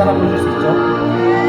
따라 보실 수 있죠.